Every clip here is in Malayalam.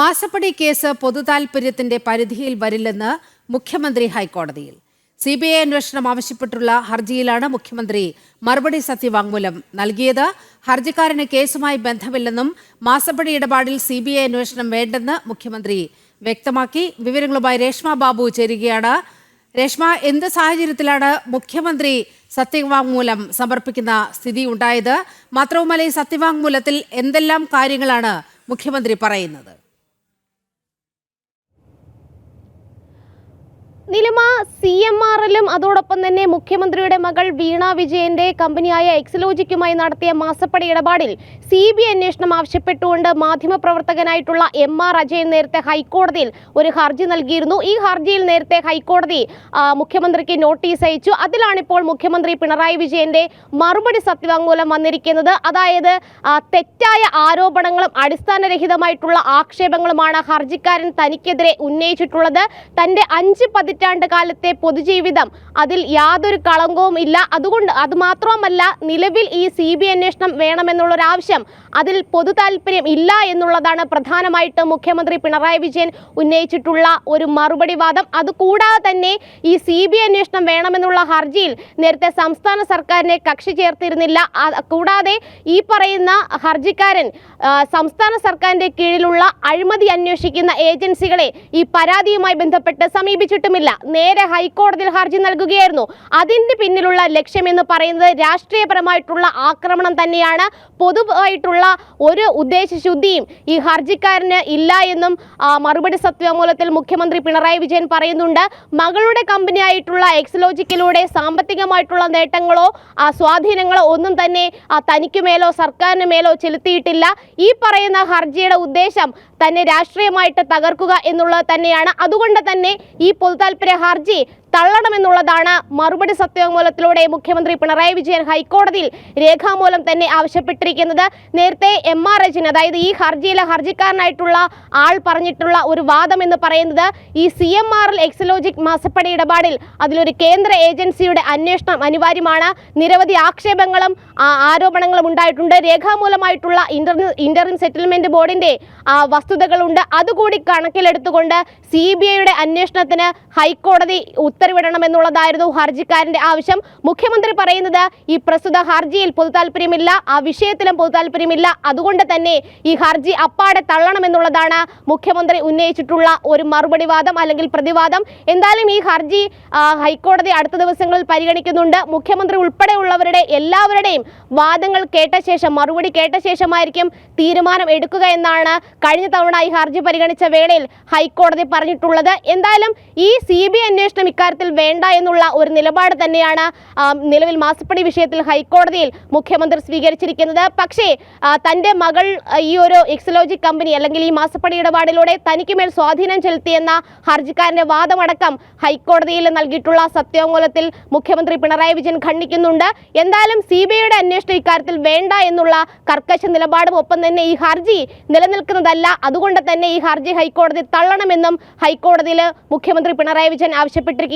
മാസപ്പടി കേസ് പൊതുതാൽപര്യത്തിന്റെ പരിധിയിൽ വരില്ലെന്ന് മുഖ്യമന്ത്രി ഹൈക്കോടതിയിൽ. സി ബി ഐ അന്വേഷണം ആവശ്യപ്പെട്ടുള്ള ഹർജിയിലാണ് മുഖ്യമന്ത്രി മറുപടി സത്യവാങ്മൂലം നൽകിയത്. ഹർജിക്കാരന് കേസുമായി ബന്ധമില്ലെന്നും മാസപ്പടി ഇടപാടിൽ സി ബി ഐ അന്വേഷണം വേണ്ടെന്ന് മുഖ്യമന്ത്രി വ്യക്തമാക്കി. വിവരങ്ങളുമായി രേഷ്മ ബാബു ചേരുകയാണ്. രേഷ്മ എന്ത് സാഹചര്യത്തിലാണ് മുഖ്യമന്ത്രി സത്യവാങ്മൂലം സമർപ്പിക്കുന്ന സ്ഥിതി ഉണ്ടായത്? മാത്രവുമല്ല ഈ സത്യവാങ്മൂലത്തിൽ എന്തെല്ലാം കാര്യങ്ങളാണ് മുഖ്യമന്ത്രി പറയുന്നത്? നിലിമ സി എം ആർ എല്ലും അതോടൊപ്പം തന്നെ മുഖ്യമന്ത്രിയുടെ മകൾ വീണ വിജയന്റെ കമ്പനിയായ എക്സലോജിക്കുമായി നടത്തിയ മാസപ്പടി ഇടപാടിൽ സി ബി അന്വേഷണം ആവശ്യപ്പെട്ടുകൊണ്ട് മാധ്യമപ്രവർത്തകനായിട്ടുള്ള എം ആർ അജയൻ നേരത്തെ ഹൈക്കോടതിയിൽ ഒരു ഹർജി നൽകിയിരുന്നു. ഈ ഹർജിയിൽ നേരത്തെ ഹൈക്കോടതി മുഖ്യമന്ത്രിക്ക് നോട്ടീസ് അയച്ചു. അതിലാണിപ്പോൾ മുഖ്യമന്ത്രി പിണറായി വിജയന്റെ മറുപടി സത്യവാങ്മൂലം വന്നിരിക്കുന്നത്. അതായത് തെറ്റായ ആരോപണങ്ങളും അടിസ്ഥാനരഹിതമായിട്ടുള്ള ആക്ഷേപങ്ങളുമാണ് ഹർജിക്കാരൻ തനിക്കെതിരെ ഉന്നയിച്ചിട്ടുള്ളത്. തന്റെ അഞ്ച് പതിറ്റാണ്ട് കാലത്തെ പൊതുജീവിതം. അതിൽ യാതൊരു കളങ്കവും ഇല്ല. അതുകൊണ്ട് അത് മാത്രവുമല്ല നിലവിൽ ഈ സി ബി അന്വേഷണം ആവശ്യം അതിൽ പൊതു താല്പര്യം ഇല്ല എന്നുള്ളതാണ് പ്രധാനമായിട്ട് മുഖ്യമന്ത്രി പിണറായി വിജയൻ ഉന്നയിച്ചിട്ടുള്ള ഒരു മറുപടി വാദം അതുകൂടാതെ തന്നെ ഈ സി ബി അന്വേഷണം വേണമെന്നുള്ള ഹർജിയിൽ നേരത്തെ സംസ്ഥാന സർക്കാരിനെ കക്ഷി ചേർത്തിരുന്നില്ല. കൂടാതെ ഈ പറയുന്ന ഹർജിക്കാരൻ സംസ്ഥാന സർക്കാരിന്റെ കീഴിലുള്ള അഴിമതി അന്വേഷിക്കുന്ന ഏജൻസികളെ ഈ പരാതിയുമായി ബന്ധപ്പെട്ട് സമീപിച്ചിട്ടുമില്ല. നേരെ ഹൈക്കോടതിയിൽ ഹർജി നൽകുകയായിരുന്നു. അതിന്റെ പിന്നിലുള്ള ലക്ഷ്യമെന്ന് പറയുന്നത് രാഷ്ട്രീയപരമായിട്ടുള്ള ആക്രമണം തന്നെയാണ്. പൊതുവായിട്ടുള്ള ഒരു ഉദ്ദേശശുദ്ധിയും ഈ ഹർജിക്കാരന് ഇല്ല എന്നും മറുപടി സത്യമൂലത്തിൽ മുഖ്യമന്ത്രി പിണറായി വിജയൻ പറയുന്നുണ്ട്. മകളുടെ കമ്പനിയായിട്ടുള്ള എക്സലോജിക്കിലൂടെ സാമ്പത്തികമായിട്ടുള്ള നേട്ടങ്ങളോ സ്വാധീനങ്ങളോ ഒന്നും തന്നെ തനിക്ക് മേലോ സർക്കാരിന് മേലോ ചെലുത്തിയിട്ടില്ല. ഈ പറയുന്ന ഹർജിയുടെ ഉദ്ദേശം തന്നെ രാഷ്ട്രീയമായിട്ട് തകർക്കുക എന്നുള്ളത് തന്നെയാണ്. അതുകൊണ്ട് തന്നെ ഈ പൊതുതാൽപര്യ ഹർജി തള്ളണമെന്നുള്ളതാണ് മറുപടി സത്യവാങ്മൂലത്തിലൂടെ മുഖ്യമന്ത്രി പിണറായി വിജയൻ ഹൈക്കോടതിയിൽ രേഖാമൂലം തന്നെ ആവശ്യപ്പെട്ടിരിക്കുന്നത്. നേരത്തെ എം ആർ എച്ചിന് അതായത് ഈ ഹർജിയിലെ ഹർജിക്കാരനായിട്ടുള്ള ആൾ പറഞ്ഞിട്ടുള്ള ഒരു വാദം എന്ന് പറയുന്നത് ഈ സി എം ആർ എക്സലോജിക് മാസപ്പടി ഇടപാടിൽ അതിലൊരു കേന്ദ്ര ഏജൻസിയുടെ അന്വേഷണം അനിവാര്യമാണ്. നിരവധി ആക്ഷേപങ്ങളും ആരോപണങ്ങളും ഉണ്ടായിട്ടുണ്ട്. രേഖാമൂലമായിട്ടുള്ള ഇന്റർ സെറ്റിൽമെന്റ് ബോർഡിന്റെ വസ്തുതകളുണ്ട്. അതുകൂടി കണക്കിലെടുത്തുകൊണ്ട് സി ബി ഐയുടെ അന്വേഷണത്തിന് ഹൈക്കോടതി ഉത്തരവിടണമെന്നുള്ളതായിരുന്നു ഹർജിക്കാരന്റെ ആവശ്യം. മുഖ്യമന്ത്രി പറയുന്നത് ഈ പ്രസ്തുത ഹർജിയിൽ പൊതു താല്പര്യമില്ല ആ വിഷയത്തിലും പൊതു താല്പര്യമില്ല. അതുകൊണ്ട് തന്നെ ഈ ഹർജി അപ്പാടെ തള്ളണമെന്നുള്ളതാണ് മുഖ്യമന്ത്രി ഉന്നയിച്ചിട്ടുള്ള ഒരു മറുപടി വാദം അല്ലെങ്കിൽ പ്രതിവാദം. എന്തായാലും ഈ ഹർജി ഹൈക്കോടതി അടുത്ത ദിവസങ്ങളിൽ പരിഗണിക്കുന്നുണ്ട്. മുഖ്യമന്ത്രി ഉൾപ്പെടെയുള്ളവരുടെ എല്ലാവരുടെയും വാദങ്ങൾ കേട്ട ശേഷം മറുപടി കേട്ട ശേഷമായിരിക്കും തീരുമാനം എടുക്കുക എന്നാണ് കഴിഞ്ഞ തവണ ഈ ഹർജി പരിഗണിച്ച വേളയിൽ ഹൈക്കോടതി പറഞ്ഞിട്ടുള്ളത്. എന്തായാലും ഈ സി ബി അന്വേഷണം വേണ്ട എന്നുള്ള ഒരു നിലപാട് തന്നെയാണ് നിലവിൽ മാസപ്പടി വിഷയത്തിൽ ഹൈക്കോടതിയിൽ മുഖ്യമന്ത്രി സ്വീകരിച്ചിരിക്കുന്നത്. പക്ഷേ തന്റെ മകൾ ഈ ഒരു എക്സലോജി കമ്പനി അല്ലെങ്കിൽ ഈ മാസപ്പടി ഇടപാടിലൂടെ തനിക്ക് മേൽ സ്വാധീനം ചെലുത്തിയെന്ന ഹർജിക്കാരന്റെ വാദമടക്കം ഹൈക്കോടതിയിൽ നൽകിയിട്ടുള്ള സത്യവാങ്മൂലത്തിൽ മുഖ്യമന്ത്രി പിണറായി വിജയൻ ഖണ്ഡിക്കുന്നുണ്ട്. എന്തായാലും സി ബി ഐയുടെ അന്വേഷണം ഇക്കാര്യത്തിൽ വേണ്ട എന്നുള്ള കർക്കശ നിലപാടും ഒപ്പം തന്നെ ഈ ഹർജി നിലനിൽക്കുന്നതല്ല. അതുകൊണ്ട് തന്നെ ഈ ഹർജി ഹൈക്കോടതി തള്ളണമെന്നും ഹൈക്കോടതിയിൽ മുഖ്യമന്ത്രി പിണറായി വിജയൻ ആവശ്യപ്പെട്ടിരിക്കുകയാണ്.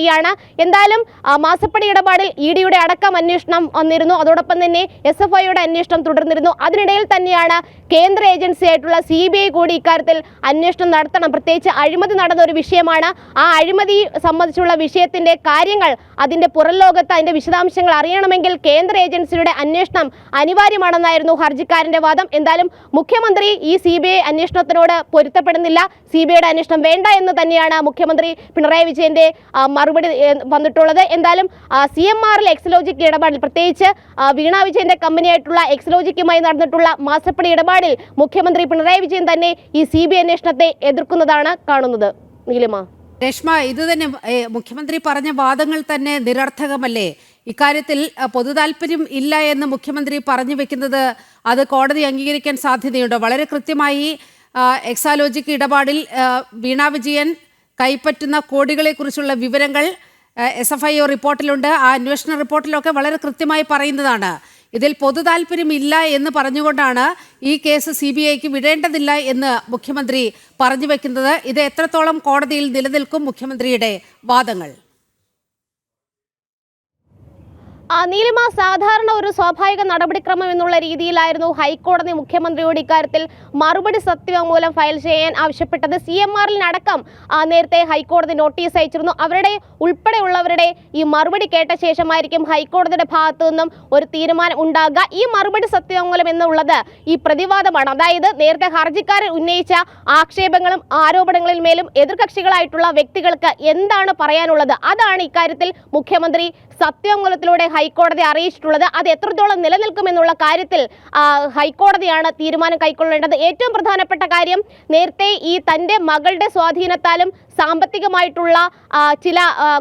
എന്തായാലും ആ, മാസപ്പടി ഇടപാടിൽ ഇ ഡിയുടെ അടക്കം അന്വേഷണം വന്നിരുന്നു. അതോടൊപ്പം തന്നെ എസ് എഫ് ഐയുടെ അന്വേഷണം തുടർന്നിരുന്നു. അതിനിടയിൽ തന്നെയാണ് കേന്ദ്ര ഏജൻസി ആയിട്ടുള്ള സി ബി ഐ കൂടി ഇക്കാര്യത്തിൽ അന്വേഷണം നടത്തണം. പ്രത്യേകിച്ച് അഴിമതി നടന്ന ഒരു വിഷയമാണ്. ആ അഴിമതി സംബന്ധിച്ചുള്ള വിഷയത്തിന്റെ കാര്യങ്ങൾ അതിന്റെ പുറം ലോകത്ത് അതിന്റെ വിശദാംശങ്ങൾ അറിയണമെങ്കിൽ കേന്ദ്ര ഏജൻസിയുടെ അന്വേഷണം അനിവാര്യമാണെന്നായിരുന്നു ഹർജിക്കാരന്റെ വാദം. എന്തായാലും മുഖ്യമന്ത്രി ഈ സി ബി ഐ അന്വേഷണത്തിനോട് പൊരുത്തപ്പെടുന്നില്ല. സി ബി ഐയുടെ അന്വേഷണം വേണ്ട എന്ന് തന്നെയാണ് മുഖ്യമന്ത്രി പിണറായി വിജയന്റെ ആ, മറുപടി വന്നിട്ടുള്ളത്. എന്തായാലും സി എം ആറിൽ എക്സലോജിക് ഇടപാടിൽ പ്രത്യേകിച്ച് വീണ വിജയന്റെ കമ്പനിയായിട്ടുള്ള എക്സലോജിക്കുമായി നടന്നിട്ടുള്ള മാസപ്പടി ഇടപാടിൽ മുഖ്യമന്ത്രി പിണറായി വിജയൻ തന്നെ ഈ സി ബി അന്വേഷണത്തെ എതിർക്കുന്നതാണ് കാണുന്നത്. നീലിമ. രേഷ്മ ഇത് തന്നെ മുഖ്യമന്ത്രി പറഞ്ഞ വാദങ്ങൾ തന്നെ നിരർത്ഥകമല്ലേ? ഇക്കാര്യത്തിൽ പൊതുതാൽപര്യം ഇല്ല എന്ന് മുഖ്യമന്ത്രി പറഞ്ഞു വെക്കുന്നത് അത് കോടതി അംഗീകരിക്കാൻ സാധ്യതയുണ്ടോ. വളരെ കൃത്യമായി എക്സാലോജിക്ക് എക്സാലോജിക് ഇടപാടിൽ വീണ വിജയൻ കൈപ്പറ്റുന്ന കോടികളെക്കുറിച്ചുള്ള വിവരങ്ങൾ എസ് എഫ് ഐ ഒ റിപ്പോർട്ടിലുണ്ട്. ആ അന്വേഷണ റിപ്പോർട്ടിലൊക്കെ വളരെ കൃത്യമായി പറയുന്നതാണ്. ഇതിൽ പൊതു താല്പര്യം ഇല്ല എന്ന് പറഞ്ഞുകൊണ്ടാണ് ഈ കേസ് സി ബി ഐക്ക് വിടേണ്ടതില്ല എന്ന് മുഖ്യമന്ത്രി പറഞ്ഞു വെക്കുന്നത്. ഇത് എത്രത്തോളം കോടതിയിൽ നിലനിൽക്കും മുഖ്യമന്ത്രിയുടെ വാദങ്ങൾ ആ, നീലിമ സാധാരണ ഒരു സ്വാഭാവിക നടപടിക്രമം എന്നുള്ള രീതിയിലായിരുന്നു ഹൈക്കോടതി മുഖ്യമന്ത്രിയോട് ഇക്കാര്യത്തിൽ മറുപടി സത്യവാങ്മൂലം ഫയൽ ചെയ്യാൻ ആവശ്യപ്പെട്ടത്. സി എം ആറിനടക്കം നേരത്തെ ഹൈക്കോടതി നോട്ടീസ് അയച്ചിരുന്നു. അവരുടെ ഉൾപ്പെടെയുള്ളവരുടെ ഈ മറുപടി കേട്ട ശേഷമായിരിക്കും ഹൈക്കോടതിയുടെ ഭാഗത്തു നിന്നും ഒരു തീരുമാനം ഉണ്ടാകുക. ഈ മറുപടി സത്യവാങ്മൂലം എന്നുള്ളത് ഈ പ്രതിവാദമാണ്. അതായത് നേരത്തെ ഹർജിക്കാരൻ ഉന്നയിച്ച ആക്ഷേപങ്ങളും ആരോപണങ്ങളിൽ മേലും എതിർകക്ഷികളായിട്ടുള്ള വ്യക്തികൾക്ക് എന്താണ് പറയാനുള്ളത്? അതാണ് ഇക്കാര്യത്തിൽ മുഖ്യമന്ത്രി സത്യവാങ്മൂലത്തിലൂടെ ഹൈക്കോടതി അറിയിച്ചിട്ടുള്ളത്. അത് എത്രത്തോളം നിലനിൽക്കുമെന്നുള്ള കാര്യത്തിൽ ഹൈക്കോടതിയാണ് തീരുമാനം കൈക്കൊള്ളേണ്ടത്. ഏറ്റവും പ്രധാനപ്പെട്ട കാര്യം നേരത്തെ ഈ തന്റെ മകളുടെ സ്വാധീനത്താലും സാമ്പത്തികമായിട്ടുള്ള ചില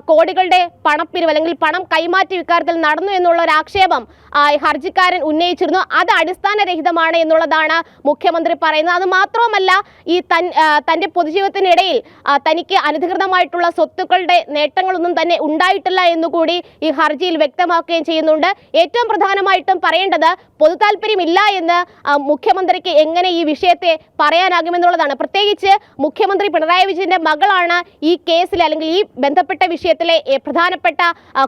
കോടികളുടെ പണപ്പിരിവ് അല്ലെങ്കിൽ പണം കൈമാറ്റം ഇക്കാര്യത്തിൽ നടന്നു എന്നുള്ള ഒരു ആക്ഷേപം ഹർജിക്കാരൻ ഉന്നയിച്ചിരുന്നു. അത് അടിസ്ഥാനരഹിതമാണ് എന്നുള്ളതാണ് മുഖ്യമന്ത്രി പറയുന്നത്. അത് മാത്രവുമല്ല ഈ തൻ തന്റെ പൊതുജീവിതത്തിനിടയിൽ തനിക്ക് അനധികൃതമായിട്ടുള്ള സ്വത്തുക്കളുടെ നേട്ടങ്ങളൊന്നും തന്നെ ഉണ്ടായിട്ടില്ല എന്നുകൂടി ഈ ഹർജിയിൽ വ്യക്തമാക്കുകയും ചെയ്യുന്നുണ്ട്. ഏറ്റവും പ്രധാനമായിട്ടും പറയേണ്ടത് പൊതു താല്പര്യമില്ല എന്ന് മുഖ്യമന്ത്രിക്ക് എങ്ങനെ ഈ വിഷയത്തെ പറയാനാകുമെന്നുള്ളതാണ്. പ്രത്യേകിച്ച് മുഖ്യമന്ത്രി പിണറായി വിജയന്റെ മകളാണ് ഈ കേസിൽ അല്ലെങ്കിൽ ഈ ബന്ധപ്പെട്ട വിഷയത്തിലെ പ്രധാനപ്പെട്ട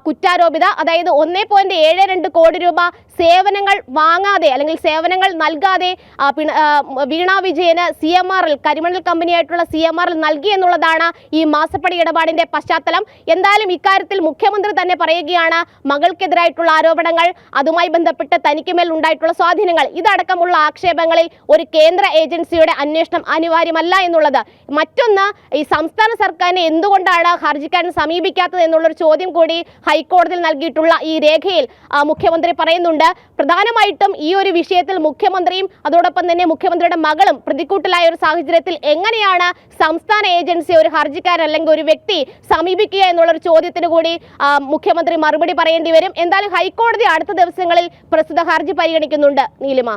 കുറ്റാരോപിത അതായത് ഒന്നേ പോയിന്റ് ഏഴ് രണ്ട് കോടി രൂപ സേവനങ്ങൾ വാങ്ങാതെ അല്ലെങ്കിൽ സേവനങ്ങൾ നൽകാതെ വീണ വിജയന് സി എം ആറിൽ കരിമണൽ കമ്പനിയായിട്ടുള്ള സി എം ആറിൽ നൽകി എന്നുള്ളതാണ് ഈ മാസപ്പടി ഇടപാടിന്റെ പശ്ചാത്തലം. എന്തായാലും ഇക്കാര്യത്തിൽ മുഖ്യമന്ത്രി തന്നെ പറയുകയാണ് മകൾക്കെതിരായിട്ടുള്ള ആരോപണങ്ങൾ അതുമായി ബന്ധപ്പെട്ട് തനിക്കുമേൽ ഉണ്ടായിട്ടുള്ള സ്വാധീനങ്ങൾ. ഇതടക്കമുള്ള ആക്ഷേപങ്ങളിൽ ഒരു കേന്ദ്ര ഏജൻസിയുടെ അന്വേഷണം അനിവാര്യമല്ല എന്നുള്ളത്. മറ്റൊന്ന് ഈ സംസ്ഥാന സർക്കാരിനെ എന്തുകൊണ്ടാണ് ഹർജിക്കാരൻ സമീപിക്കാത്തത് എന്നുള്ളൊരു ചോദ്യം കൂടി ഹൈക്കോടതിയിൽ നൽകിയിട്ടുള്ള ഈ രേഖയിൽ മുഖ്യമന്ത്രി പറയുന്നുണ്ട്. പ്രധാനമായിട്ടും ഈ ഒരു വിഷയത്തിൽ മുഖ്യമന്ത്രിയും അതോടൊപ്പം തന്നെ മുഖ്യമന്ത്രിയുടെ മകളും പ്രതിക്കൂട്ടിലായ ഒരു സാഹചര്യത്തിൽ എങ്ങനെയാണ് സംസ്ഥാന ഏജൻസി ഒരു ഹർജിക്കാരൻ അല്ലെങ്കിൽ ഒരു വ്യക്തി സമീപിക്കുക എന്നുള്ള ഒരു ചോദ്യത്തിന് കൂടി മുഖ്യമന്ത്രി മറുപടി പറയേണ്ടി വരും. എന്തായാലും ഹൈക്കോടതി അടുത്ത ദിവസങ്ങളിൽ പ്രസ്തുത ഹർജി പരിഗണിക്കുന്നുണ്ട്. നീലിമ.